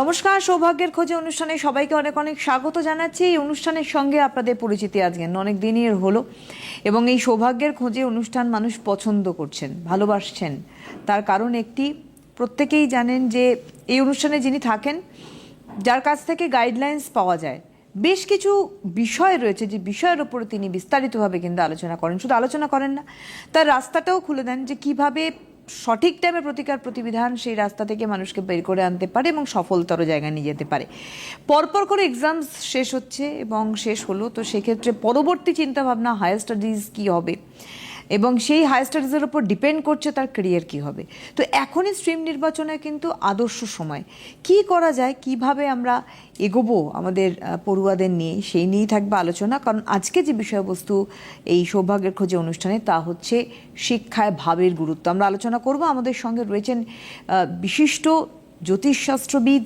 নমস্কার, সৌভাগ্যের খোঁজে অনুষ্ঠানে সবাইকে অনেক অনেক স্বাগত জানাচ্ছি। এই অনুষ্ঠানের সঙ্গে আপনাদের পরিচিতি আজকে অনেক দিনের হলো এবং এই সৌভাগ্যের খোঁজে অনুষ্ঠান মানুষ পছন্দ করছেন, ভালোবাসছেন। তার কারণ একটি, প্রত্যেকেই জানেন যে এই অনুষ্ঠানে যিনি থাকেন, যার কাছ থেকে গাইডলাইন্স পাওয়া যায়। বেশ কিছু বিষয় রয়েছে যে বিষয়ের উপরে তিনি বিস্তারিতভাবে কিন্তু আলোচনা করেন। শুধু আলোচনা করেন না, তার রাস্তাটাও খুলে দেন যে কীভাবে সঠিক টাইমে প্রতিকার প্রতিবিধান সেই রাস্তা থেকে মানুষকে বের করে আনতে পারে এবং সফলতর জায়গায় নিয়ে যেতে পারে। পরপর করে এক্সামস শেষ হচ্ছে এবং শেষ হলো, তো সেক্ষেত্রে পরবর্তী চিন্তাভাবনা হায়ার স্টাডিজ কী হবে? এবং সেই হায়ার স্টাডিজের উপর ডিপেন্ড করছে তার ক্যারিয়ার কী হবে। তো এখনই স্ট্রিম নির্বাচনে কিন্তু আদর্শ সময়। কি করা যায়, কীভাবে আমরা এগোবো আমাদের পড়ুয়াদের নিয়ে, সেই নিয়েই থাকবে আলোচনা। কারণ আজকে যে বিষয়বস্তু এই সৌভাগ্যের খোঁজে অনুষ্ঠানে, তা হচ্ছে শিক্ষায় ভাবের গুরুত্ব। আমরা আলোচনা করব। আমাদের সঙ্গে রয়েছেন বিশিষ্ট জ্যোতিষশাস্ত্রবিদ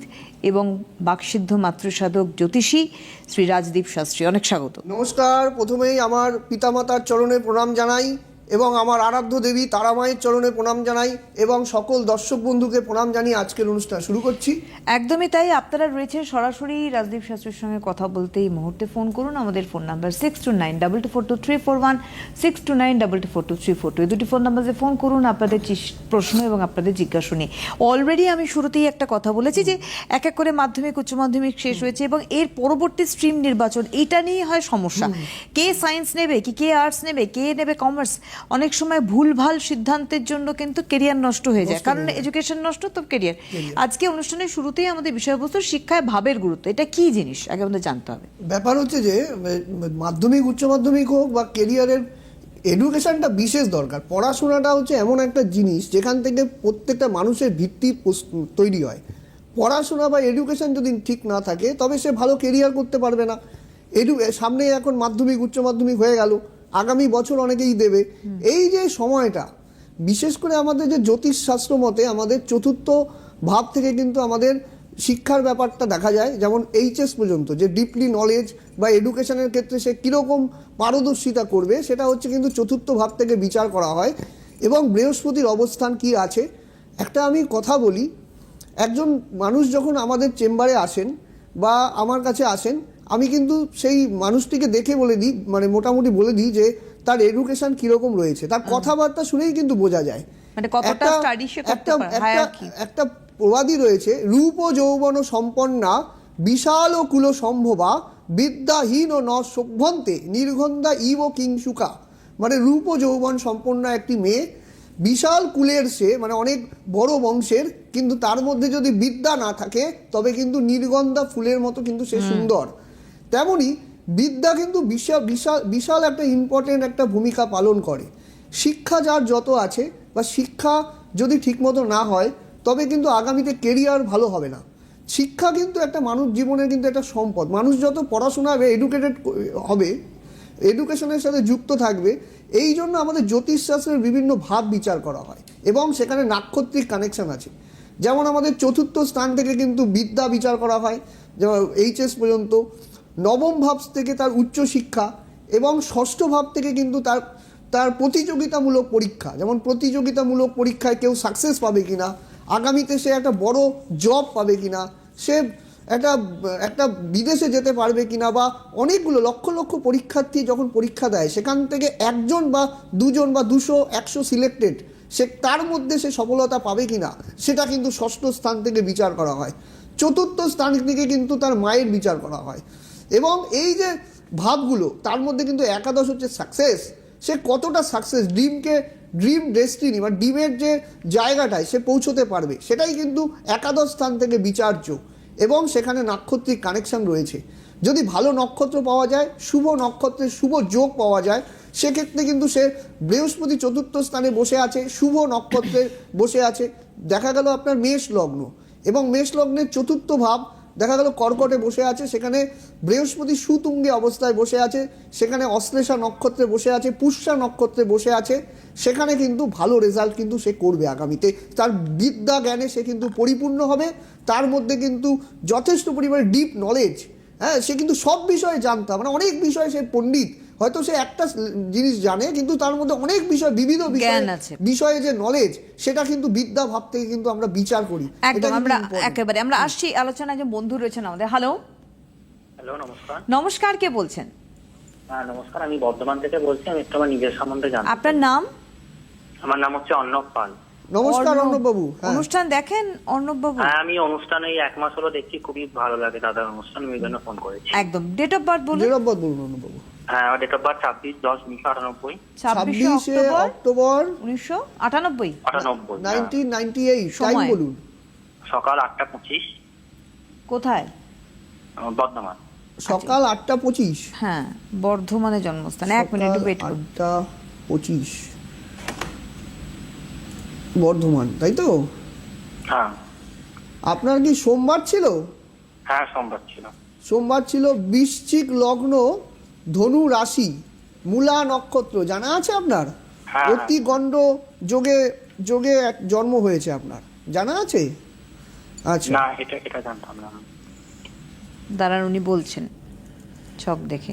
এবং বাকসিদ্ধ মাতৃসাধক জ্যোতিষী শ্রী রাজদীপ শাস্ত্রী। অনেক স্বাগত। নমস্কার। প্রথমেই আমার পিতামাতার চরণে প্রণাম জানাই। এবং আমার আরাধ্য দেবী তারামায়ের চরণে প্রণাম জানাই এবং সকল দর্শক বন্ধুকে প্রণাম জানিয়ে আজকের অনুষ্ঠান শুরু করছি। একদমই তাই আপনারা রয়েছে সরাসরি রাজদীপ শাস্ত্রীর সঙ্গে কথা বলতে এই মুহূর্তে ফোন করুন আমাদের phone number six two nine double two four two three four one six two nine double two four two three four two এই দুটি ফোন নাম্বারে ফোন করুন আপনাদের প্রশ্ন এবং আপনাদের জিজ্ঞাসা নিয়ে। অলরেডি আমি শুরুতেই একটা কথা বলেছি যে এক এক করে মাধ্যমিক উচ্চ মাধ্যমিক শেষ হয়েছে এবং এর পরবর্তী স্ট্রিম নির্বাচন এটা নিয়ে হয় সমস্যা। কে সায়েন্স নেবে কি কে আর্টস নেবে কে নেবে কমার্স অনেক সময় ভুলভাল সিদ্ধান্তের জন্য কিন্তু কেরিয়ার নষ্ট হয়ে যায়। কারণ এডুকেশন নষ্ট তো কেরিয়ার আজকে অনুষ্ঠানের শুরুতেই আমাদের বিষয়বস্তু শিক্ষায় ভাবের গুরুত্ব। এটা কি জিনিস? আগে আমাদের জানতে হবে। ব্যাপার হচ্ছে যে মাধ্যমিক উচ্চ মাধ্যমিক হোক বা কেরিয়ারের এডুকেশনটা বিশেষ দরকার। পড়াশোনাটা হচ্ছে এমন একটা জিনিস যেখান থেকে প্রত্যেকটা মানুষের ভিত্তি তৈরি হয়। পড়াশোনা বা এডুকেশন যদি ঠিক না থাকে তবে সে ভালো কেরিয়ার করতে পারবে না। এডু সামনে এখন মাধ্যমিক উচ্চ মাধ্যমিক হয়ে গেল। আগামী বছর অনেকেই দেবে। এই যে সময়টা বিশেষ করে আমাদের যে জ্যোতিষ শাস্ত্র মতে আমাদের চতুর্থ ভাব থেকে কিন্তু আমাদের শিক্ষার ব্যাপারটা দেখা যায়। যেমন এইচএস পর্যন্ত যে ডিপলি নলেজ বা এডুকেশনের ক্ষেত্রে সে কীরকম পারদর্শিতা করবে সেটা হচ্ছে কিন্তু চতুর্থ ভাব থেকে বিচার করা হয় এবং বৃহস্পতির অবস্থান কি আছে। একটা আমি কথা বলি একজন মানুষ যখন আমাদের চেম্বারে আসেন বা আমার কাছে আসেন আমি কিন্তু সেই মানুষটিকে দেখে বলে দিই মানে মোটামুটি বলে দিই যে তার এডুকেশন কীরকম রয়েছে। তার কথাবার্তা শুনেই কিন্তু বোঝা যায়। মানে কতটা একটা- সে করতে একটা- পারে, একটা- hierarchy। প্রবাদী রয়েছে রূপ ও যৌবন সম্পন্না বিশাল ও কুল সম্ভবা বিদ্যাহীন ও ন সভ্যন্তে নির্গন্ধা ইব কিংসুকা মানে রূপ ও যৌবন সম্পন্ন একটি মেয়ে বিশাল কুলের সে মানে অনেক বড় বংশের কিন্তু তার মধ্যে যদি বিদ্যা না থাকে তবে কিন্তু নির্গন্ধা ফুলের মতো কিন্তু সে সুন্দর। তেমনি বিদ্যা কিন্তু বিশাল বিশাল বিশাল একটা ইম্পর্টেন্ট একটা ভূমিকা পালন করে। শিক্ষা যার যত আছে বা শিক্ষা যদি ঠিকমতো না হয়, তবে কিন্তু আগামীতে কেরিয়ার ভালো হবে না। শিক্ষা কিন্তু একটা মানুষ জীবনের কিন্তু একটা সম্পদ। মানুষ যত পড়াশোনা হবে এডুকেটেড হবে এডুকেশনের সাথে যুক্ত থাকবে, এই জন্য আমাদের জ্যোতিষশাস্ত্রের বিভিন্ন ভাব বিচার করা হয় এবং সেখানে নাক্ষত্রিক কানেকশন আছে। যেমন আমাদের চতুর্থ স্থান থেকে কিন্তু বিদ্যা বিচার করা হয়, যেমন এইচএস পর্যন্ত নবম ভাব থেকে তার উচ্চ শিক্ষা এবং ষষ্ঠ ভাব থেকে কিন্তু তার তার প্রতিযোগিতামূলক পরীক্ষা। যেমন প্রতিযোগিতামূলক পরীক্ষায় কেউ সাকসেস পাবে কিনা, আগামীতে সে একটা বড় জব পাবে কি না সে একটা একটা বিদেশে যেতে পারবে কিনা বা অনেকগুলো লক্ষ লক্ষ পরীক্ষার্থী যখন পরীক্ষা দেয়, সেখান থেকে একজন বা দুজন বা দুশো, একশো সিলেক্টেড সে তার মধ্যে সে সফলতা পাবে কিনা, সেটা কিন্তু ষষ্ঠ স্থান থেকে বিচার করা হয়। চতুর্থ স্থান থেকে কিন্তু তার মায়ের বিচার করা হয়। এবং এই যে ভাবগুলো, তার মধ্যে কিন্তু একাদশ হচ্ছে সাকসেস সে কতটা সাকসেস ড্রিমকে ড্রিম ডেস্টিনি বা ড্রিমের যে জায়গাটায় সে পৌঁছতে পারবে, সেটাই কিন্তু একাদশ স্থান থেকে বিচার্য। এবং সেখানে নাক্ষত্রিক কানেকশন রয়েছে। যদি ভালো নক্ষত্র পাওয়া যায়, শুভ নক্ষত্রের শুভ যোগ পাওয়া যায়, সেক্ষেত্রে কিন্তু সে বৃহস্পতি চতুর্থ স্থানে বসে আছে, শুভ নক্ষত্রে বসে আছে। দেখা গেল আপনার মেষ লগ্ন। এবং মেষ লগ্নের চতুর্থ ভাব দেখা গেল কর্কটে বসে আছে, সেখানে বৃহস্পতি সুতুঙ্গে অবস্থায় বসে আছে, সেখানে অশ্লেষা নক্ষত্রে বসে আছে, পুষ্যা নক্ষত্রে বসে আছে, সেখানে কিন্তু ভালো রেজাল্ট কিন্তু সে করবে আগামীতে। তার বিদ্যা জ্ঞানে সে কিন্তু পরিপূর্ণ হবে, তার মধ্যে কিন্তু যথেষ্ট পরিমাণে ডিপ নলেজ হ্যাঁ সে কিন্তু সব বিষয়ে জানতাম মানে অনেক বিষয়ে সে পণ্ডিত হয়তো সে একটা জিনিস জানে কিন্তু তার মধ্যে অনেক বিষয় বিবিধ জ্ঞান আছে। বিষয়ে যে নলেজ সেটা কিন্তু বিদ্যা ভাব থেকে কিন্তু আমরা বিচার করি। একদম আমরা একেবারে আমরা আসছি আলোচনায় যে বন্ধু রয়েছেন আমাদের। হ্যালো হ্যালো নমস্কার। নমস্কার কে বলছেন? হ্যাঁ নমস্কার আমি বর্ধমান থেকে বলছি আমি একটু আমার নিজের সম্বন্ধে জানতে আপনার নাম? আমার নাম হচ্ছে অর্ণব পাল। নমস্কার অর্ণব। অর্ণববাবু হ্যাঁ। অনুষ্ঠান দেখেন অর্ণববাবু? হ্যাঁ আমি অনুষ্ঠানে এই এক মাস হলো দেখছি খুবই ভালো লাগে দাদার অনুষ্ঠান আমি ওই জন্য ফোন করেছি। একদম ডেট অফ বার্থ বলুন। নিরব্বত বলুন অর্ণববাবু। হ্যাঁ আমার ডেট অফ বার্থ ছাব্বিশ দশ উনিশশো আটানব্বই। ছাব্বিশে ছাব্বিশে অক্টোবর অক্টোবর। উনিশশো আটানব্বই। আটানব্বই হ্যাঁ। নাইনটিন নাইনটি এইট টাইম বলুন। সকাল আটটা পঁচিশ। কোথায়? বর্ধমান। সকাল আটটা পঁচিশ। হ্যাঁ বর্ধমানে জন্মস্থান। এক মিনিট সকাল ওয়েট করুন। আটটা পঁচিশ। বর্ধমান তাই তো? হ্যাঁ। আপনার কি সোমবার ছিল? হ্যাঁ সোমবার ছিল। সোমবার ছিল বৃশ্চিক লগ্ন ধনু রাশি মূলা নক্ষত্র জানা আছে আপনার? হ্যাঁ। অতি গণ্ড যোগে যোগে এক জন্ম হয়েছে আপনার। জানা আছে? আচ্ছা। না এটা এটা জানতাম না। দাঁড়ান উনি বলছেন। ছক দেখে।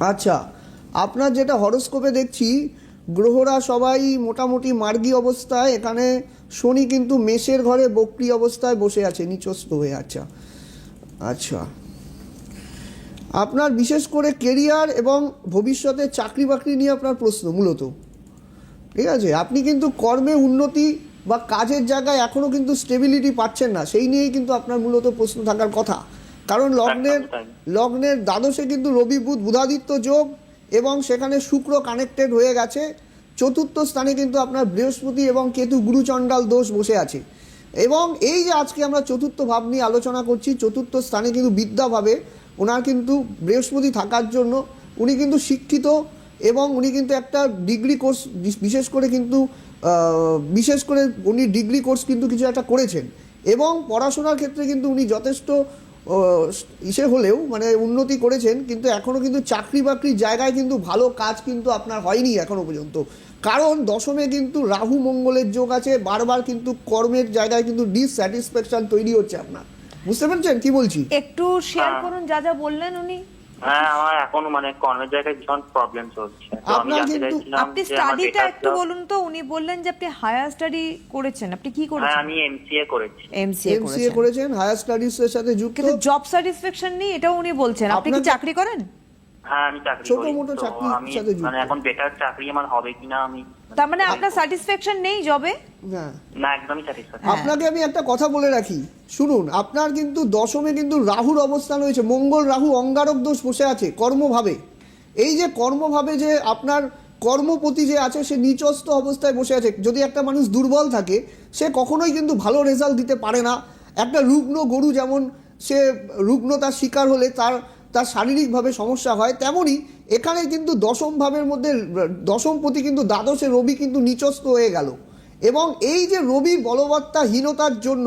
আচ্ছা আপনার যেটা হরস্কোপে দেখছি গ্রহরা সবাই মোটামুটি মার্গী অবস্থায় এখানে শনি কিন্তু মেষের ঘরে বক্রি অবস্থায় বসে আছে নিচস্ত হয়ে আচ্ছা আচ্ছা। আপনার বিশেষ করে কেরিয়ার এবং ভবিষ্যতে চাকরি বাকরি নিয়ে আপনার প্রশ্ন মূলত। ঠিক আছে? আপনি কিন্তু কর্মে উন্নতি বা কাজের জায়গায় এখনও কিন্তু স্টেবিলিটি পাচ্ছেন না। সেই নিয়েই কিন্তু আপনার মূলত প্রশ্ন থাকার কথা। কারণ লগ্নের লগ্নের দ্বাদশে কিন্তু রবি বুধ বুধাদিত্য যোগ এবং সেখানে শুক্র কানেক্টেড হয়ে গেছে। চতুর্থ স্থানে কিন্তু আপনার বৃহস্পতি এবং কেতু গুরুচণ্ডাল দোষ বসে আছে। এবং এই যে আজকে আমরা চতুর্থ ভাব নিয়ে আলোচনা করছি চতুর্থ স্থানে কিন্তু বিদ্যাভাবে ওনার কিন্তু বৃহস্পতি থাকার জন্য উনি কিন্তু শিক্ষিত এবং উনি কিন্তু একটা ডিগ্রি কোর্স বিশেষ করে কিন্তু বিশেষ করে উনি ডিগ্রি কোর্স কিন্তু কিছু একটা করেছেন। এবং পড়াশোনার ক্ষেত্রে কিন্তু উনি যথেষ্ট ইসে হলেও মানে উন্নতি করেছেন, কিন্তু এখনও কিন্তু চাকরি বাকরির জায়গায় কিন্তু ভালো কাজ কিন্তু আপনার হয়নি এখনও পর্যন্ত। কারণ দশমে কিন্তু রাহু মঙ্গলের যোগ আছে, বারবার কিন্তু কর্মের জায়গায় কিন্তু ডিসস্যাটিসফ্যাকশন তৈরি হচ্ছে আপনার। বুঝতে পারছেন? কি বলছি? একটু শেয়ার হ্যাঁ। করুন যা যা বললেন উনি। হ্যাঁ আমার এখন মানে কর্মের জায়গায় ভীষণ প্রবলেম চলছে। আপনার কিন্তু- আপনি স্টাডিটা একটু বলুন তো উনি বললেন যে আপনি হায়ার স্টাডি করেছেন। আপনি কি হ্যাঁ করেছেন? আমি এমসিএ করেছি। এমসিএ এমসিএ করেছেন। করেছেন হায়ার স্টাডিজ এর সাথে যুক্ত। কিন্তু জব স্যাটিসফ্যাকশন নেই এটাও উনি বলছেন। আপনি কি চাকরি করেন? হ্যাঁ আমি চাকরি ছোট মোটো তো আমি মানে এখন বেটার চাকরি আমার হবে কিনা আমি তার মানে আপনার স্যাটিসফ্যাকশন নেই জবে না। একদমই স্যাটিসফাই। আপনাকে আমি একটা কথা বলে রাখি। শুনুন আপনার কিন্তু দশমে কিন্তু রাহুর অবস্থান রয়েছে। মঙ্গল রাহু অঙ্গারক দোষ বসে আছে কর্মভাবে। এই যে কর্মভাবে যে আপনার কর্মপতি যে আছে সে নিচস্থ অবস্থায় বসে আছে। যদি একটা মানুষ দুর্বল থাকে সে কখনোই কিন্তু ভালো রেজাল্ট দিতে পারে না। একটা রুগ্ন গরু যেমন সে রুগ্নতার শিকার হলে তার তার শারীরিকভাবে সমস্যা হয় তেমনই এখানে কিন্তু দশম ভাবের মধ্যে দশমপতি কিন্তু দ্বাদশে রবি কিন্তু নিচস্ত হয়ে গেল। এবং এই যে রবি বলবত্তাহীনতার জন্য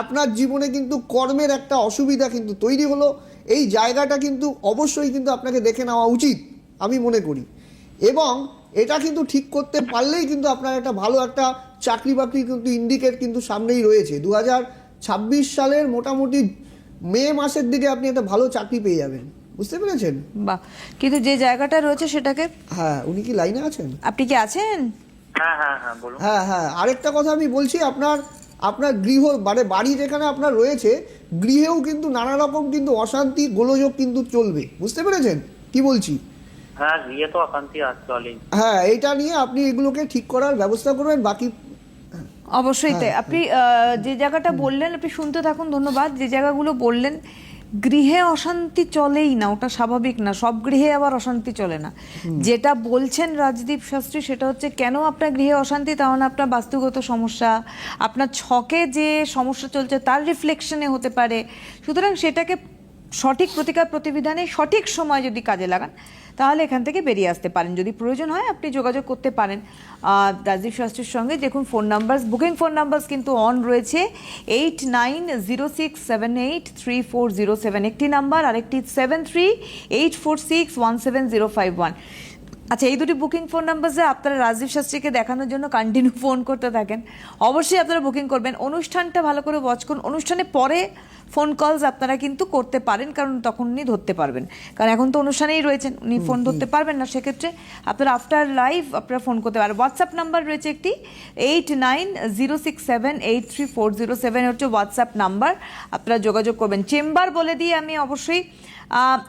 আপনার জীবনে কিন্তু কর্মের একটা অসুবিধা কিন্তু তৈরি হলো। এই জায়গাটা কিন্তু অবশ্যই কিন্তু আপনাকে দেখে নেওয়া উচিত, আমি মনে করি। এবং এটা কিন্তু ঠিক করতে পারলেই কিন্তু আপনার একটা ভালো একটা চাকরি বাকরি কিন্তু ইন্ডিকেট কিন্তু সামনেই রয়েছে। দু ছাব্বিশ সালের মোটামুটি মে মাসের দিকে আপনি একটা ভালো চাকরি পেয়ে যাবেন। বুঝতে পেরেছেন? বা কিন্তু যে জায়গাটা রয়েছে সেটাকে হ্যাঁ উনি কি লাইনে আছেন? আপনি কি আছেন? হ্যাঁ হ্যাঁ হ্যাঁ বলুন। হ্যাঁ হ্যাঁ। আরেকটা কথা আমি বলছি আপনার আপনার গৃহ মানে বাড়ি যেখানে আপনার রয়েছে গৃহেও কিন্তু নানা রকম কিন্তু অশান্তি গোলযোগ কিন্তু চলবে। বুঝতে পেরেছেন? কি বলছি? হ্যাঁ বিয়ে তো অশান্তি আছে চলেই। হ্যাঁ এইটা নিয়ে আপনি এগুলোকে ঠিক করার ব্যবস্থা করবেন বাকি অবশ্যই তাই। আপনি যে জায়গাটা বললেন আপনি শুনতে থাকুন ধন্যবাদ। যে জায়গাগুলো বললেন গৃহে অশান্তি চলেই না ওটা স্বাভাবিক না সব গৃহে আবার অশান্তি চলে না। যেটা বলছেন রাজদীপ শাস্ত্রী সেটা হচ্ছে কেন আপনার গৃহে অশান্তি? তার মানে আপনার বাস্তুগত সমস্যা আপনার ছকে যে সমস্যা চলছে তার রিফ্লেকশনে হতে পারে। সুতরাং সেটাকে সঠিক প্রতিকার প্রতিবিধানে সঠিক সময় যদি কাজে লাগান তাহলে এখান থেকে বেরিয়ে আসতে পারেন। যদি প্রয়োজন হয় আপনি যোগাযোগ করতে পারেন। রাজীব শাস্ত্রীর সঙ্গে দেখুন phone number booking phone number কিন্তু অন রয়েছে। Eight nine zero six seven eight three four zero seven একটি নাম্বার, আরেকটি seven three eight four six one seven zero five one আচ্ছা এই দুটি বুকিং ফোন নাম্বারে আপনারা রাজীব শাস্ত্রীকে দেখানোর জন্য কন্টিনিউ ফোন করতে থাকেন। অবশ্যই আপনারা বুকিং করবেন। অনুষ্ঠানটা ভালো করে ওয়াচ করুন। অনুষ্ঠানে পরে ফোন কলস আপনারা কিন্তু করতে পারেন কারণ তখন উনি ধরতে পারবেন। কারণ এখন তো অনুষ্ঠানেই রয়েছেন উনি ফোন ধরতে পারবেন না। সেক্ষেত্রে আপনারা আফটার লাইভ আপনারা ফোন করতে পারেন। হোয়াটসঅ্যাপ নাম্বার রয়েছে একটি eight nine zero six seven eight three four zero seven হচ্ছে হোয়াটসঅ্যাপ নাম্বার আপনারা যোগাযোগ করবেন। চেম্বার বলে দিয়ে আমি অবশ্যই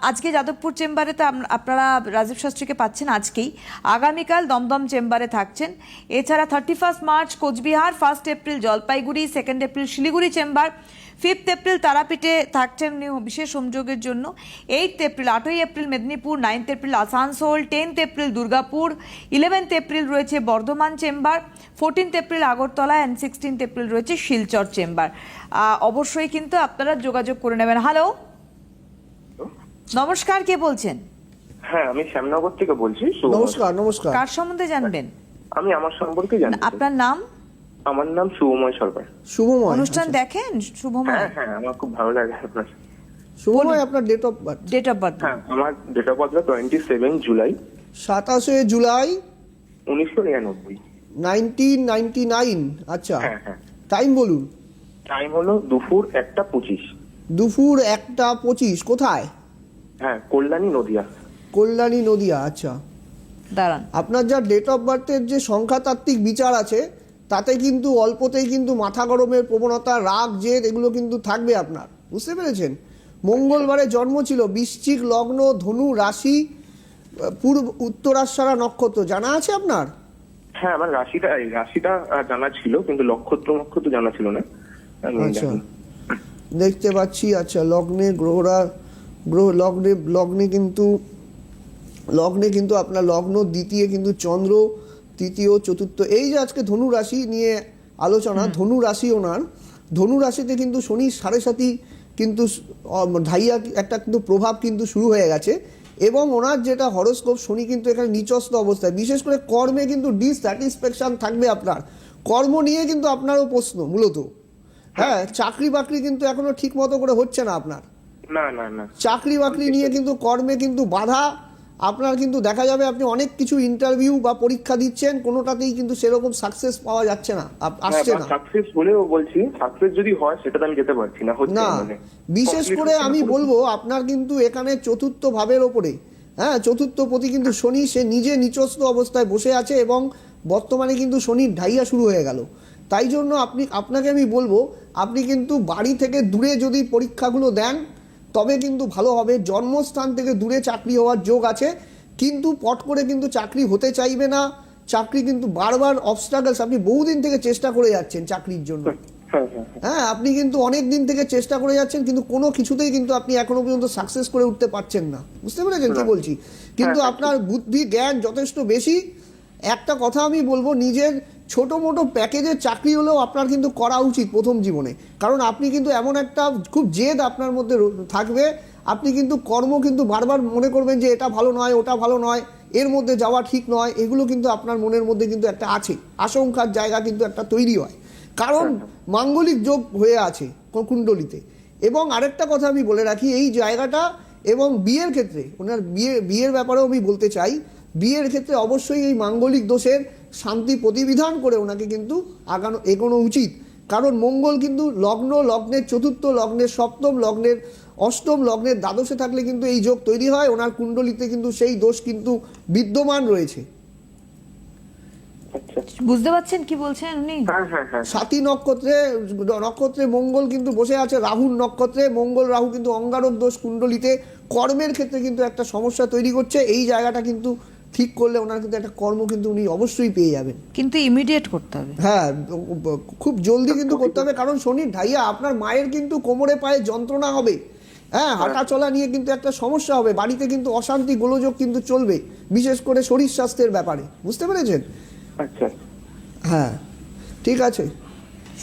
আজকে যাদবপুর চেম্বারে তো আপনারা রাজীব শাস্ত্রীকে পাচ্ছেন আজকেই। আগামীকাল দমদম চেম্বারে থাকছেন। এছাড়া thirty first March Coochbehar first April Jalpaiguri second April Siliguri chamber fifth April তারাপীঠে থাকছেন বিশেষ সংযোগের জন্য। এইট এপ্রিল আটই April Medinipur ninth April Asansol tenth April Durgapur eleventh April রয়েছে Bardhaman chamber fourteenth April Agartala and sixteenth April রয়েছে Silchar chamber. অবশ্যই কিন্তু আপনারা যোগাযোগ করে নেবেন। হ্যালো নমস্কার কে বলছেন? হ্যাঁ আমি শ্যামনগর থেকে বলছি শুভ- নমস্কার। নমস্কার কার সম্বন্ধে জানবেন? আমি আমার সম্পর্কে জানি আপনার নাম? আমার নাম শুভময় সরকার। শুভময় অনুষ্ঠান আচ্ছা। দেখেন? শুভময়? হ্যাঁ হ্যাঁ আমার খুব ভালো লাগে আপনার। শুভময় আপনার date of birth date of birth হ্যাঁ আমার date of birth twenty seven July সাতাশে জুলাই উনিশশো নিরানব্বই। নাইনটিন নাইনটি নাইন আচ্ছা। হ্যাঁ হ্যাঁ। টাইম বলুন। টাইম হলো দুপুর একটা পঁচিশ। দুপুর একটা পঁচিশ কোথায়? হ্যাঁ কল্যাণী নদিয়া। কল্যাণী নদিয়া আচ্ছা। দাঁড়ান। আপনার যা ডেট অফ বার্থের যে সংখ্যাতাত্ত্বিক বিচার আছে তাতে কিন্তু অল্পতেই কিন্তু মাথা গরমের প্রবণতা রাগ জেদ এগুলো কিন্তু থাকবে আপনার। বুঝতে পেরেছেন? মঙ্গলবারে জন্ম ছিল বৃশ্চিক লগ্ন ধনু রাশি পূর্ব উত্তরাশারা নক্ষত্র। জানা আছে আপনার? হ্যাঁ আমার রাশিটা এই রাশিটা জানা ছিল কিন্তু নক্ষত্র নক্ষত্র জানা ছিল না। আচ্ছা। দেখতে পাচ্ছি আচ্ছা লগ্নে গ্রহরা গ্রহ লগ্নে লগ্নে কিন্তু লগ্নে কিন্তু আপনার লগ্ন দ্বিতীয় কিন্তু চন্দ্র তৃতীয় চতুর্থ এই যে আজকে ধনু রাশি নিয়ে আলোচনা ধনু রাশি ওনার ধনু রাশিতে কিন্তু শনি সাড়ে সাতি কিন্তু ধাইয়া একটা কিন্তু প্রভাব কিন্তু শুরু হয়ে গেছে এবং ওনার যেটা হরস্কোপ শনি কিন্তু এখানে নিচস্ত অবস্থায় বিশেষ করে কর্মে কিন্তু ডিসস্যাটিসফ্যাকশন থাকবে আপনার। কর্ম নিয়ে কিন্তু আপনারও প্রশ্ন মূলত। হ্যাঁ চাকরি বাকরি কিন্তু এখনও ঠিক মতো করে হচ্ছে না আপনার। না না না। চাকরি বাকরি নিয়ে কিন্তু কর্মে কিন্তু বাধা। আপনার কিন্তু দেখা যাবে আপনি অনেক কিছু ইন্টারভিউ বা পরীক্ষা দিচ্ছেন কোনোটাতেই কিন্তু সেরকম সাকসেস পাওয়া যাচ্ছে না আসছে না। সাকসেস বলেও বলছি সাকসেস যদি হয় সেটাতে আমি যেতে পারছি না হচ্ছে না মানে। বিশেষ করে আমি বলব আপনার কিন্তু এখানে চতুর্থ ভাবের ওপরে হ্যাঁ চতুর্থ প্রতি কিন্তু শনি সে নিজে নিচস্ত অবস্থায় বসে আছে এবং বর্তমানে কিন্তু শনির ঢাইয়া শুরু হয়ে গেল। তাই জন্য আপনি আপনাকে আমি বলব আপনি কিন্তু বাড়ি থেকে দূরে যদি পরীক্ষাগুলো দেন তবে কিন্তু ভালো হবে। জন্মস্থান থেকে দূরে চাকরি হওয়ার যোগ আছে। কিন্তু পট করে কিন্তু চাকরি হতে চাইবে না। চাকরি কিন্তু বারবার অবস্ট্রাগলস আপনি বহুদিন থেকে চেষ্টা করে যাচ্ছেন চাকরির জন্য। হ্যাঁ হ্যাঁ হ্যাঁ। হ্যাঁ। আপনি কিন্তু অনেক দিন থেকে চেষ্টা করে যাচ্ছেন কিন্তু কোনো কিছুতেই কিন্তু আপনি এখনও পর্যন্ত সাকসেস করে উঠতে পারছেন না। বুঝতে পেরেছেন কি বলছি? কিন্তু আপনার বুদ্ধি জ্ঞান যথেষ্ট বেশি। একটা কথা আমি বলব নিজের ছোট মোটো প্যাকেজের চাকরি হলেও আপনার কিন্তু করা উচিত প্রথম জীবনে। কারণ আপনি কিন্তু এমন একটা খুব জেদ আপনার মধ্যে থাকবে। আপনি কিন্তু কর্ম কিন্তু বারবার মনে করবেন যে এটা ভালো নয় ওটা ভালো নয় এর মধ্যে যাওয়া ঠিক নয় এগুলো কিন্তু আপনার মনের মধ্যে কিন্তু একটা আছে। আশঙ্কার জায়গা কিন্তু একটা তৈরি হয়। কারণ মাঙ্গলিক যোগ হয়ে আছে কুণ্ডলিতে। এবং আরেকটা কথা আমি বলে রাখি এই জায়গাটা এবং বিয়ের ক্ষেত্রে ওনার বিয়ে বিয়ের ব্যাপারেও আমি বলতে চাই বিয়ের ক্ষেত্রে অবশ্যই এই মাঙ্গলিক দোষের শান্তি প্রতিবিধান করে ওনাকে কিন্তু আগানো এগোনো উচিত। কারণ মঙ্গল কিন্তু লগ্ন লগ্নের চতুর্থ লগ্নের সপ্তম লগ্নের অষ্টম লগ্নের দ্বাদশে থাকলে কিন্তু এই যোগ তৈরি হয়। ওনার কুণ্ডলিতে কিন্তু সেই দোষ কিন্তু বিদ্যমান রয়েছে। আচ্ছা। বুঝতে পারছেন কি বলছেন উনি? হ্যাঁ হ্যাঁ হ্যাঁ। সাতী নক্ষত্রে নক্ষত্রে মঙ্গল কিন্তু বসে আছে রাহুর নক্ষত্রে মঙ্গল রাহু কিন্তু অঙ্গারক দোষ কুণ্ডলিতে। কর্মের ক্ষেত্রে কিন্তু একটা সমস্যা তৈরি করছে। এই জায়গাটা কিন্তু ঠিক করলে ওনার কিন্তু একটা কর্ম কিন্তু উনি অবশ্যই পেয়ে যাবেন। কিন্তু ইমিডিয়েট করতে হবে। হ্যাঁ খুব জলদি কিন্তু করতে হবে কারণ শনির ঢাইয়া আপনার মায়ের কিন্তু কোমরে পায়ে যন্ত্রণা হবে। হ্যাঁ হাঁটা চলা নিয়ে কিন্তু একটা সমস্যা হবে বাড়িতে কিন্তু অশান্তি গোলযোগ কিন্তু চলবে বিশেষ করে শরীর স্বাস্থ্যের ব্যাপারে। বুঝতে পেরেছেন? আচ্ছা। হ্যাঁ ঠিক আছে।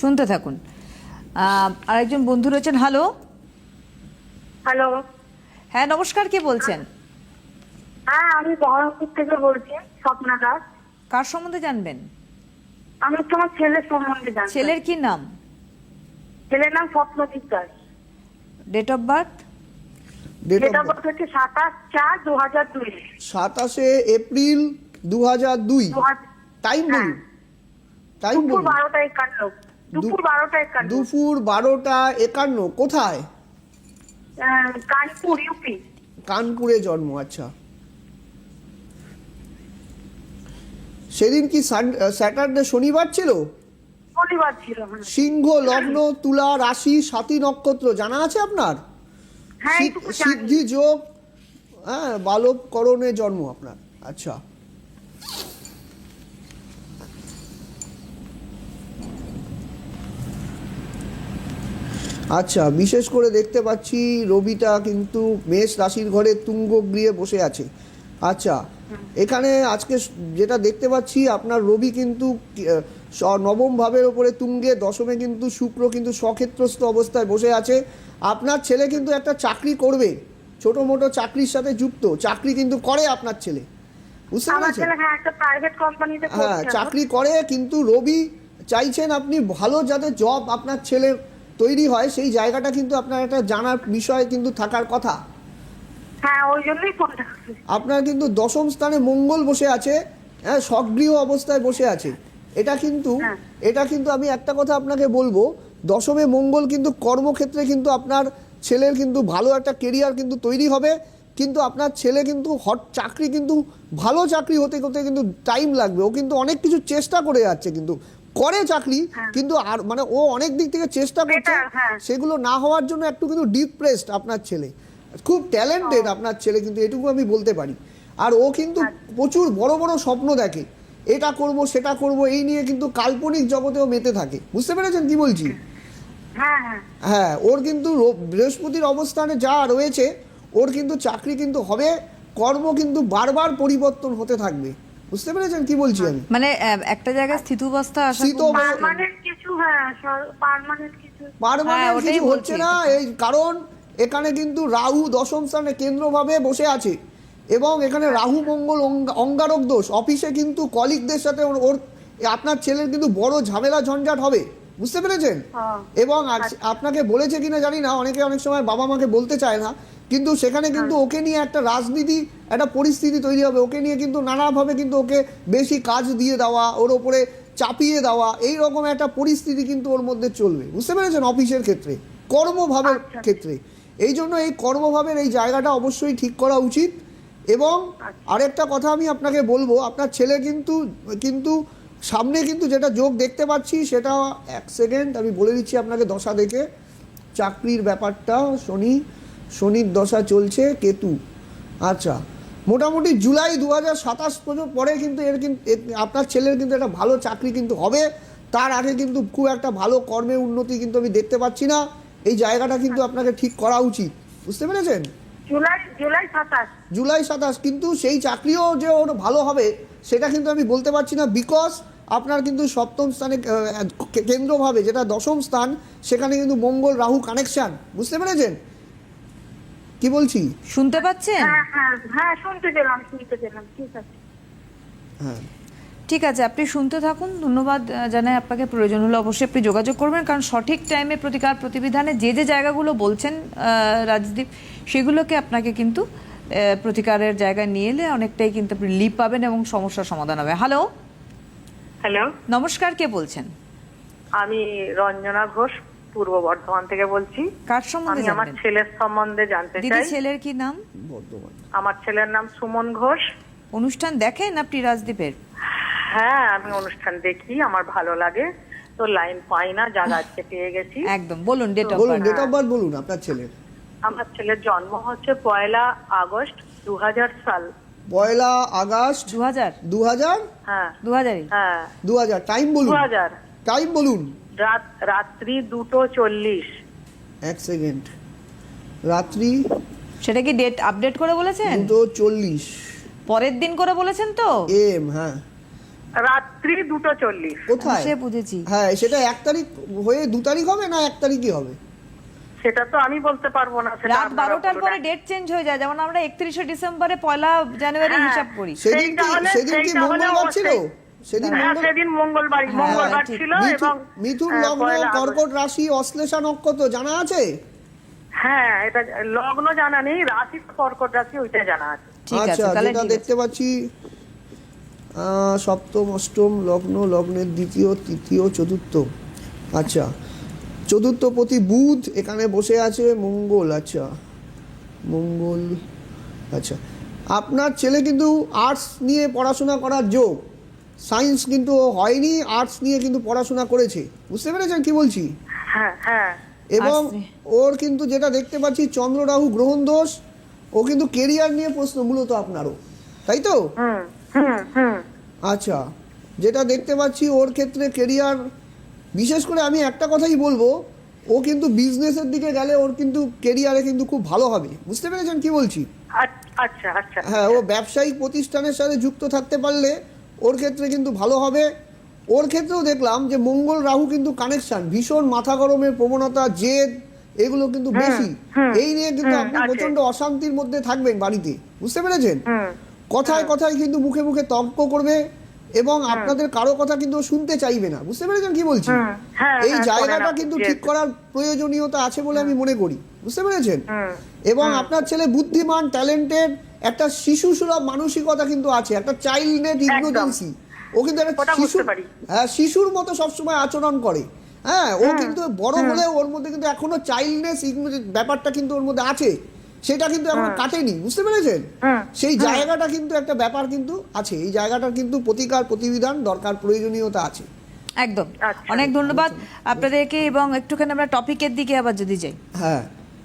শুনতে থাকুন। আরেকজন বন্ধু রয়েছেন হ্যালো? হ্যালো। হ্যাঁ নমস্কার কে বলছেন? হ্যাঁ আমি বহরমপুর থেকে বলছি স্বপ্না দাস। কার সম্বন্ধে জানবেন? আমি তোমার ছেলের সম্বন্ধে জানি ছেলের কি নাম? ছেলের নাম Swapnajit Das date of birth date date of of birth হচ্ছে সাতাশ চার দু হাজার দুই। সাতাশে এপ্রিল দু হাজার দুই হাজার- টাইম বলুন। হ্যাঁ। টাইম দুপুর বলুন। বারোটা একান্ন। দুপুর বারোটা একান্ন। দুপুর বারোটা একান্ন। কোথায়? আহ, কানপুর ইউপি। কানপুরে জন্ম আচ্ছা। সেদিন কি স্যাটারডে শনিবার ছিল? শনিবার ছিল হ্যাঁ। সিংহ লগ্ন তুলা রাশি সাতী নক্ষত্র জানা আছে আপনার? হ্যাঁ সিদ্ধ- যোগ হ্যাঁ বালবকরণে জন্ম আপনার। আচ্ছা। আচ্ছা বিশেষ করে দেখতে পাচ্ছি রবিটা কিন্তু মেষ রাশির ঘরে তুঙ্গ গৃহে বসে আছে। আচ্ছা এখানে আজকে যেটা দেখতে পাচ্ছি আপনার রবি কিন্তু নবম ভাবের ওপরে তুঙ্গে দশমে কিন্তু শুক্র কিন্তু সক্ষেত্রস্থ অবস্থায় বসে আছে। আপনার ছেলে কিন্তু একটা চাকরি করবে ছোট মোটো চাকরির সাথে যুক্ত চাকরি কিন্তু করে আপনার ছেলে। বুঝতে পেরেছেন? হ্যাঁ হ্যাঁ চাকরি করে কিন্তু রবি চাইছেন আপনি ভালো যাতে জব আপনার ছেলে তৈরি হয় সেই জায়গাটা কিন্তু আপনার একটা জানার বিষয় কিন্তু থাকার কথা। হ্যাঁ ওই জন্যই ফোনটা আপনার কিন্তু দশম স্থানে মঙ্গল বসে আছে হ্যাঁ সক্রিয় অবস্থায় বসে আছে। এটা কিন্তু হ্যাঁ। এটা কিন্তু আমি একটা কথা আপনাকে বলব দশমে মঙ্গল কিন্তু কর্মক্ষেত্রে কিন্তু আপনার ছেলের কিন্তু ভালো একটা কেরিয়ার কিন্তু তৈরি হবে কিন্তু আপনার ছেলে কিন্তু হট চাকরি কিন্তু ভালো চাকরি হতে হতে কিন্তু টাইম লাগবে। ও কিন্তু অনেক কিছু চেষ্টা করে যাচ্ছে কিন্তু করে চাকরি কিন্তু আর মানে ও অনেক দিক থেকে চেষ্টা করছে হ্যাঁ। সেগুলো না হওয়ার জন্য একটু কিন্তু ডিপ্রেসড আপনার ছেলে। খুব ট্যালেন্টেড আপনার ছেলে কিন্তু এটুকু আমি বলতে পারি। আর ও কিন্তু প্রচুর বড় বড় স্বপ্ন দেখে। এটা করব সেটা করব এই নিয়ে কিন্তু কাল্পনিক জগতেও মেতে থাকে। বুঝতে পেরেছেন কি বলছি? হ্যাঁ হ্যাঁ। হ্যাঁ ওর কিন্তু বৃহস্পতির অবস্থানে যা রয়েছে ওর কিন্তু চাকরি কিন্তু হবে কর্ম কিন্তু বারবার পরিবর্তন হতে থাকবে। বুঝতে পেরেছেন কি বলছি আমি? মানে একটা জায়গায় স্থিতাবস্থা আসা পার্মানেন্ট কিছু হ্যাঁ পার্মানেন্ট কিছু। পারমানেন্ট হ্যাঁ, কিছু হচ্ছে না এই কারণ এখানে কিন্তু রাহু দশম স্থানে কেন্দ্রভাবে বসে আছে। এবং এখানে রাহু মঙ্গল অঙ্গা- অঙ্গারক দোষ। অফিসে কিন্তু কলিগদের সাথে ওর- আপনার ছেলের কিন্তু বড় ঝামেলা ঝঞ্ঝাট হবে। বুঝতে পেরেছেন? হ্যাঁ। এবং আপনাকে বলেছে কিনা জানি না অনেকে অনেক সময় বাবা মাকে বলতে চায় না। কিন্তু সেখানে কিন্তু ওকে নিয়ে একটা রাজনীতি একটা পরিস্থিতি তৈরি হবে। ওকে নিয়ে কিন্তু নানাভাবে কিন্তু ওকে বেশি কাজ দিয়ে দেওয়া ওর ওপরে চাপিয়ে দেওয়া এই রকম একটা পরিস্থিতি কিন্তু ওর মধ্যে চলবে। বুঝতে পেরেছেন? অফিসের ক্ষেত্রে কর্মভাবের আচ্ছা। ক্ষেত্রে। এই জন্য এই কর্মভাবের এই জায়গাটা অবশ্যই ঠিক করা উচিত। এবং আরেকটা কথা আমি আপনাকে বলব আপনার ছেলে কিন্তু কিন্তু সামনে কিন্তু যেটা যোগ দেখতে পাচ্ছি সেটা এক সেকেন্ড আমি বলে দিচ্ছি আপনাকে দশা দেখে। চাকরির ব্যাপারটা শনি শনির দশা চলছে কেতু। আচ্ছা মোটামুটি জুলাই দু হাজার সাতাশ পর্যন্ত পরে কিন্তু এর কিন্তু আপনার ছেলের কিন্তু একটা ভালো চাকরি কিন্তু হবে। তার আগে কিন্তু খুব একটা ভালো কর্মে উন্নতি কিন্তু আমি দেখতে পাচ্ছি না। এই জায়গাটা কিন্তু আপনাকে ঠিক করা উচিত। বুঝতে পেরেছেন? জুলাই জুলাই সাতাশ। জুলাই সাতাশ কিন্তু সেই চাকরিও যে ওর ভালো হবে সেটা কিন্তু আমি বলতে পারছি না বিকজ আপনার কিন্তু সপ্তম স্থানে কেন্দ্রভাবে যেটা দশম স্থান সেখানে কিন্তু মঙ্গল রাহু কানেকশন বুঝতে পেরেছেন? কি বলছি? শুনতে পাচ্ছেন? হ্যাঁ হ্যাঁ হ্যাঁ শুনতে পেলাম শুনতে পেলাম ঠিক আছে। হ্যাঁ। ঠিক আছে আপনি শুনতে থাকুন। ধন্যবাদ জানাই আপনাকে প্রয়োজন হলে অবশ্যই আপনি যোগাযোগ করবেন। কারণ সঠিক টাইমে প্রতিকার প্রতিবিধানে যে যে জায়গাগুলো বলছেন রাজদীপ সেগুলোকে আপনাকে কিন্তু প্রতিকারের জায়গায় নিয়ে এলে অনেকটাই কিন্তু আপনি লিপ পাবেন এবং সমস্যার সমাধান হবে। হ্যালো হ্যালো নমস্কার কে বলছেন? আমি রঞ্জনা ঘোষ পূর্ব বর্ধমান থেকে বলছি। কার সম্বন্ধে আমি আমার ছেলের সম্বন্ধে জানতে দিদি চাই। ছেলের কি নাম? বর্ধমান আমার ছেলের নাম সুমন ঘোষ। অনুষ্ঠান দেখেন আপনি রাজদীপের? হ্যাঁ আমি অনুষ্ঠান দেখি আমার ভালো লাগে। তো লাইন পাই না যা আজকে পেয়ে গেছি। একদম বলুন ডেট অফ বলুন ডেট অফ বার্থ বলুন আপনার ছেলের আমার ছেলের জন্ম হচ্ছে পয়লা আগস্ট দু সাল। পয়লা আগস্ট দু হাজার দু হাজার হ্যাঁ। দু হাজারই হ্যাঁ। দু হাজার টাইম দু বলুন। হাজার টাইম বলুন। রাত রাত্রি দুটো চল্লিশ। এক সেকেন্ড রাত্রি সেটা কি ডেট আপডেট করে বলেছেন? দুটো চল্লিশ। পরের দিন করে বলেছেন তো? এম হ্যাঁ। রাত্রি দুটো চল্লিশ। কোথায়? সে বুঝেছি। হ্যাঁ সেটা এক তারিখ হয়ে দু তারিখ হবে না এক তারিখই হবে? সেটা তো আমি বলতে পারব না সেটা রাত বারোটার পরে ডেট চেঞ্জ হয়ে যায় যেমন আমরা একত্রিশে ডিসেম্বরে পয়লা জানুয়ারি হ্যাঁ। হিসাব করি। সেদিন কি সেদিন কি মঙ্গলবার ছিল? সেদিন হ্যাঁ সেদিন মঙ্গলবার মঙ্গলবার ছিল এবং মিথুন লগ্ন কর্কট রাশি অশ্লেষা নক্ষত্র জানা আছে? হ্যাঁ এটা লগ্ন জানা নেই রাশি কর্কট রাশি ওইটা জানা আছে। ঠিক আছে আচ্ছা তাহলে যেটা দেখতে পাচ্ছি সপ্তম অষ্টম লগ্ন লগ্নের দ্বিতীয় তৃতীয় চতুর্থ। আচ্ছা চতুর্থ প্রতি বুধ এখানে বসে আছে মঙ্গল আচ্ছা মঙ্গল আচ্ছা। আপনার ছেলে কিন্তু আর্টস নিয়ে পড়াশোনা করার যোগ। সায়েন্স কিন্তু ও হয়নি আর্টস নিয়ে কিন্তু পড়াশোনা করেছে। বুঝতে পেরেছেন কি বলছি? হ্যাঁ হ্যাঁ। এবং ওর কিন্তু যেটা দেখতে পাচ্ছি চন্দ্র রাহু গ্রহণ দোষ। ও কিন্তু কেরিয়ার নিয়ে প্রশ্ন মূলত আপনারও। তাই তো? আচ্ছা যেটা দেখতে পাচ্ছি ওর ক্ষেত্রে কেরিয়ার বিশেষ করে আমি একটা কথাই বলব ও কিন্তু বিজনেসের দিকে গেলে ওর কিন্তু কেরিয়ারে কিন্তু খুব ভালো হবে। বুঝতে পেরেছেন কি বলছি? আচ্ছা আচ্ছা। হ্যাঁ ও ব্যবসায়িক প্রতিষ্ঠানের সাথে যুক্ত থাকতে পারলে ওর ক্ষেত্রে কিন্তু ভালো হবে। ওর ক্ষেত্রেও দেখলাম যে মঙ্গল রাহু কিন্তু কানেকশন ভীষণ মাথা গরমের প্রবণতা জেদ এগুলো কিন্তু বেশি। এই নিয়ে কিন্তু আপনি প্রচণ্ড অশান্তির মধ্যে থাকবেন বাড়িতে। বুঝতে পেরেছেন? কথায় কথায় কিন্তু মুখে মুখে তর্ক করবে এবং আপনাদের কারও কথা কিন্তু শুনতে চাইবে না। বুঝতে পেরেছেন কি বলছি? হ্যাঁ, এই হ্যাঁ, জায়গাটা কিন্তু ঠিক করার প্রয়োজনীয়তা আছে বলে আমি মনে করি। বুঝতে পেরেছেন? এবং আপনার ছেলে বুদ্ধিমান ট্যালেন্টেড একটা শিশু সুলভ মানসিকতা কিন্তু আছে একটা চাইল্ডনেট ইগনোরেন্সি ও কিন্তু একটা শিশু হ্যাঁ শিশুর মতো সবসময় আচরণ করে। হ্যাঁ ও কিন্তু বড় হলে ওর মধ্যে কিন্তু এখনও চাইল্ডনেস ব্যাপারটা কিন্তু ওর মধ্যে আছে। সেটা কিন্তু এখনও কাটেনি বুঝতে পেরেছেন? সেই জায়গাটা কিন্তু একটা ব্যাপার কিন্তু আছে এই জায়গাটার কিন্তু প্রতিকার প্রতিবিধান দরকার প্রয়োজনীয়তা আছে। একদম। আচ্ছা। অনেক ধন্যবাদ আপনাদেরকে এবং একটুখানি আমরা টপিকের দিকে আবার যদি যাই। হ্যাঁ।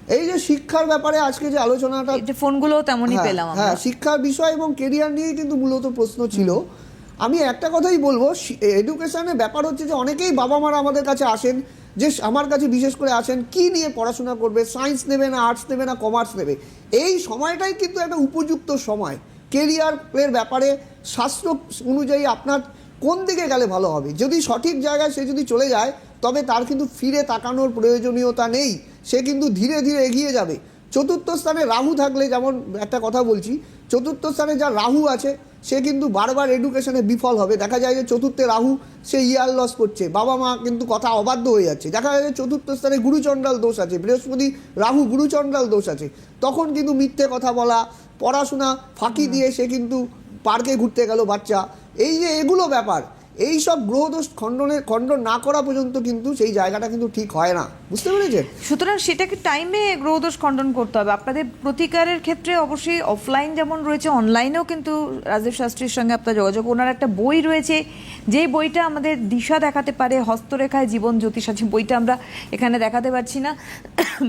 এই যে শিক্ষার ব্যাপারে আজকে যে আলোচনাটা যে ফোনগুলো তেমনই হ্যাঁ, পেলাম হ্যাঁ শিক্ষার বিষয় এবং কেরিয়ার নিয়ে কিন্তু মূলত প্রশ্ন ছিল। আমি একটা কথাই বলব এডুকেশনের ব্যাপার হচ্ছে যে অনেকেই বাবা মারা আমাদের কাছে আসেন যে আমার কাছে বিশেষ করে আসেন কি নিয়ে পড়াশোনা করবে সায়েন্স নেবে না আর্টস নেবে না কমার্স নেবে? এই সময়টাই কিন্তু একটা উপযুক্ত সময়। কেরিয়ারের ব্যাপারে শাস্ত্র অনুযায়ী আপনার কোন দিকে গেলে ভালো হবে? যদি সঠিক জায়গায় সে যদি চলে যায়, তবে তার কিন্তু ফিরে তাকানোর প্রয়োজনীয়তা নেই। সে কিন্তু ধীরে ধীরে এগিয়ে যাবে। চতুর্থ স্থানে রাহু থাকলে যেমন একটা কথা বলছি, চতুর্থ স্থানে যা রাহু আছে, সে কিন্তু বারবার এডুকেশনে বিফল হবে। দেখা যায় যে চতুর্থে রাহু সে ইয়ার লস করছে, বাবা মা কিন্তু কথা অবাধ্য হয়ে যাচ্ছে। দেখা যায় যে চতুর্থ স্থানে গুরুচণ্ডাল দোষ আছে, বৃহস্পতি রাহু গুরুচণ্ডাল দোষ আছে। তখন কিন্তু মিথ্যে কথা বলা, পড়াশোনা ফাঁকি দিয়ে সে কিন্তু পার্কে ঘুরতে গেল বাচ্চা। এই যে এগুলো ব্যাপার এই সব গ্রহদোষ খণ্ডনের খণ্ডন না করা পর্যন্ত কিন্তু সেই জায়গাটা কিন্তু ঠিক হয় না। বুঝতে পেরেছেন? সুতরাং সেটাকে টাইমে গ্রহদোষ খণ্ডন করতে হবে। আপনাদের প্রতিকারের ক্ষেত্রে অবশ্যই অফলাইন যেমন রয়েছে অনলাইনেও কিন্তু রাজীব শাস্ত্রীর সঙ্গে আপনার যোগাযোগ। ওনার একটা বই রয়েছে। যেই বইটা আমাদের দিশা দেখাতে পারে, হস্তরেখায় জীবন জ্যোতিষ আছে। বইটা আমরা এখানে দেখাতে পারছি না।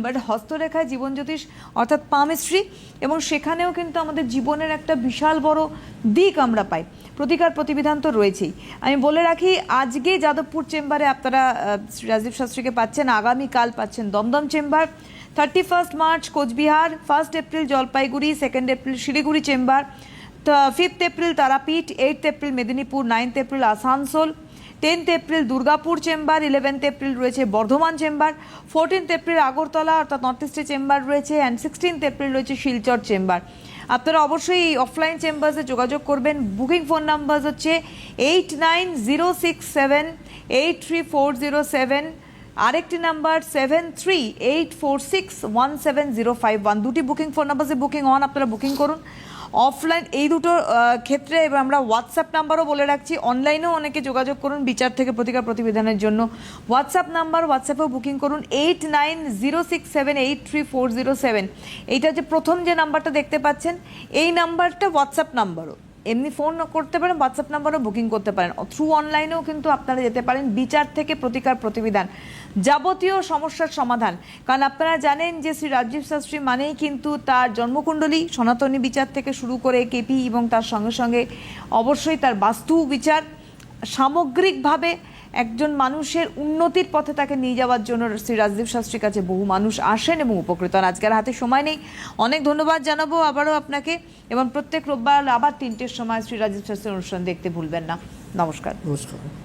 বাট হস্তরেখায় জীবন জ্যোতিষ অর্থাৎ পামিস্ট্রি এবং সেখানেও কিন্তু আমাদের জীবনের একটা বিশাল বড় দিক আমরা পাই। প্রতিকার প্রতিবিধান তো রয়েছেই। আমি বলে রাখি, আজকে যাদবপুর চেম্বারে আপনারা রাজীব শাস্ত্রীকে পাচ্ছেন, আগামীকাল পাচ্ছেন Dum Dum chamber. Thirty first March Cooch Behar first April Jalpaiguri second April Siliguri chamber. Fifth April Tarapith eight April Medinipur ninth April Asansol. Tenth April Durgapur chamber eleventh April রয়েছে Bardhaman chamber. Fourteenth April Agartala, অর্থাৎ north ইস্টে chamber রয়েছে। And sixteenth April রয়েছে Silchar chamber. আপনারা অবশ্যই offline চেম্বার্সে যোগাযোগ করবেন। বুকিং ফোন নাম্বার হচ্ছে eight nine zero six seven eight three four zero seven আরেকটি number seven three eight four six one seven zero five one দুটি booking phone number booking on আপনারা booking করুন। Offline এই দুটো ক্ষেত্রে এবার আমরা হোয়াটসঅ্যাপ নাম্বারও বলে রাখছি। অনলাইনেও অনেকে যোগাযোগ করুন, বিচার থেকে প্রতিকার প্রতিবেদনের জন্য। হোয়াটসঅ্যাপ নাম্বার হোয়াটসঅ্যাপেও বুকিং করুন eight nine zero six seven eight three four zero seven এইটা যে প্রথম যে নাম্বারটা দেখতে পাচ্ছেন, এই নাম্বারটা হোয়াটসঅ্যাপ নাম্বারও এমনি ফোন করতে পারেন হোয়াটসঅ্যাপ নাম্বারও বুকিং করতে পারেন। থ্রু অনলাইনেও কিন্তু আপনারা যেতে পারেন। বিচার থেকে প্রতিকার প্রতিবিধান। যাবতীয় সমস্যার সমাধান। কারণ আপনারা জানেন যে শ্রী রাজীব শাস্ত্রী মানেই কিন্তু তার জন্মকুণ্ডলী। সনাতনী বিচার থেকে শুরু করে কেপি এবং তার সঙ্গে সঙ্গে অবশ্যই তার বাস্তু বিচার। সামগ্রিকভাবে একজন মানুষের উন্নতির পথে তাকে নিয়ে যাওয়ার জন্য শ্রী রাজদীপ শাস্ত্রীর কাছে বহু মানুষ আসেন এবং উপকৃত হন। আজকের হাতে সময় নেই। অনেক ধন্যবাদ জানাব আবারও আপনাকে এবং প্রত্যেক রোববার আবার তিনটের সময় শ্রী রাজীব শাস্ত্রীর অনুষ্ঠান দেখতে ভুলবেন না। নমস্কার। নমস্কার।